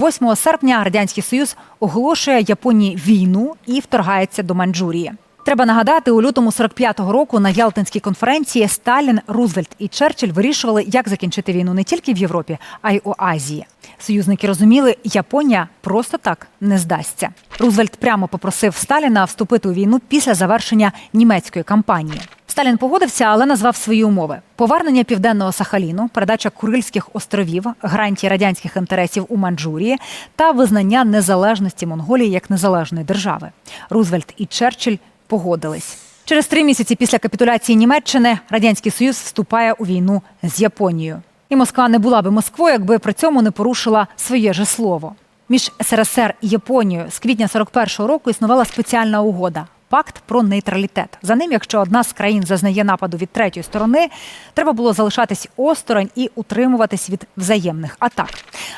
8 серпня радянський союз оголошує Японії війну і вторгається до Маньчжурії. Треба нагадати, у лютому 45-го року на Ялтинській конференції Сталін, Рузвельт і Черчилль вирішували, як закінчити війну не тільки в Європі, а й у Азії. Союзники розуміли, Японія просто так не здасться. Рузвельт прямо попросив Сталіна вступити у війну після завершення німецької кампанії. Сталін погодився, але назвав свої умови: повернення південного Сахаліну, передача Курильських островів, гарантії радянських інтересів у Маньчжурії та визнання незалежності Монголії як незалежної держави. Рузвельт і Черчилль погодились. Через три місяці після капітуляції Німеччини радянський союз вступає у війну з Японією. І Москва не була би Москвою, якби при цьому не порушила своє же слово. Між СРСР і Японією з квітня 41-го року існувала спеціальна угода. Пакт про нейтралітет. За ним, якщо одна з країн зазнає нападу від третьої сторони, треба було залишатись осторонь і утримуватись від взаємних атак.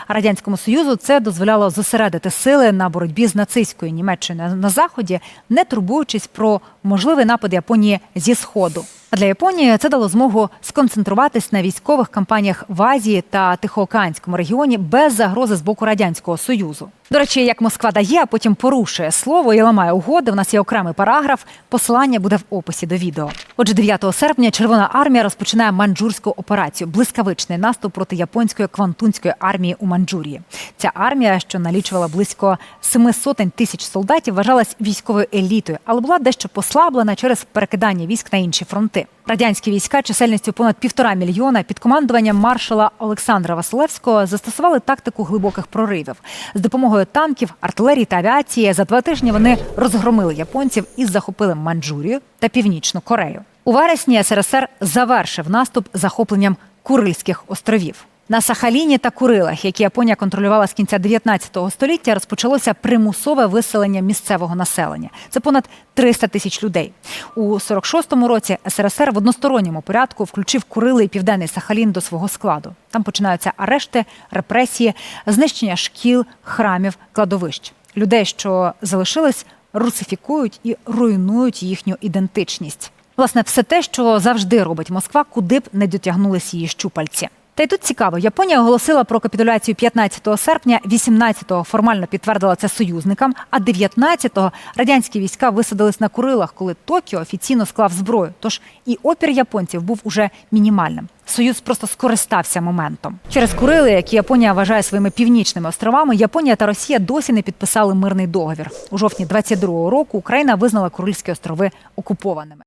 Радянському союзу це дозволяло зосередити сили на боротьбі з нацистською Німеччиною на заході, не турбуючись про можливий напад Японії зі сходу. А для Японії це дало змогу сконцентруватись на військових кампаніях в Азії та Тихоокеанському регіоні без загрози з боку радянського союзу. До речі, як Москва дає, а потім порушує слово і ламає угоди. У нас є окремий параграф. Посилання буде в описі до відео. Отже, 9 серпня Червона армія розпочинає маньчжурську операцію блискавичний наступ проти японської квантунської армії у Маньчжурії. Ця армія, що налічувала близько семи сотень тисяч солдатів, вважалась військовою елітою, але була дещо послаблена через перекидання військ на інші фронти. Радянські війська чисельністю понад півтора мільйона під командуванням маршала Олександра Василевського застосували тактику глибоких проривів з допомогою танків, артилерії та авіації. За два тижні вони розгромили японців і захопили Маньчжурію та Північну Корею. У вересні СРСР завершив наступ захопленням Курильських островів. На Сахаліні та Курилах, які Японія контролювала з кінця 19 століття, розпочалося примусове виселення місцевого населення. Це понад 300 тисяч людей. У 46-му році СРСР в односторонньому порядку включив Курили і Південний Сахалін до свого складу. Там починаються арешти, репресії, знищення шкіл, храмів, кладовищ. Людей, що залишились, русифікують і руйнують їхню ідентичність. Власне, все те, що завжди робить Москва, куди б не дотягнулись її щупальці. Та й тут цікаво, Японія оголосила про капітуляцію 15 серпня, 18-го формально підтвердила це союзникам, а 19-го радянські війська висадились на Курилах, коли Токіо офіційно склав зброю. Тож і опір японців був уже мінімальним. Союз просто скористався моментом. Через Курили, які Японія вважає своїми північними островами, Японія та Росія досі не підписали мирний договір. У жовтні 22-го року Україна визнала Курильські острови окупованими.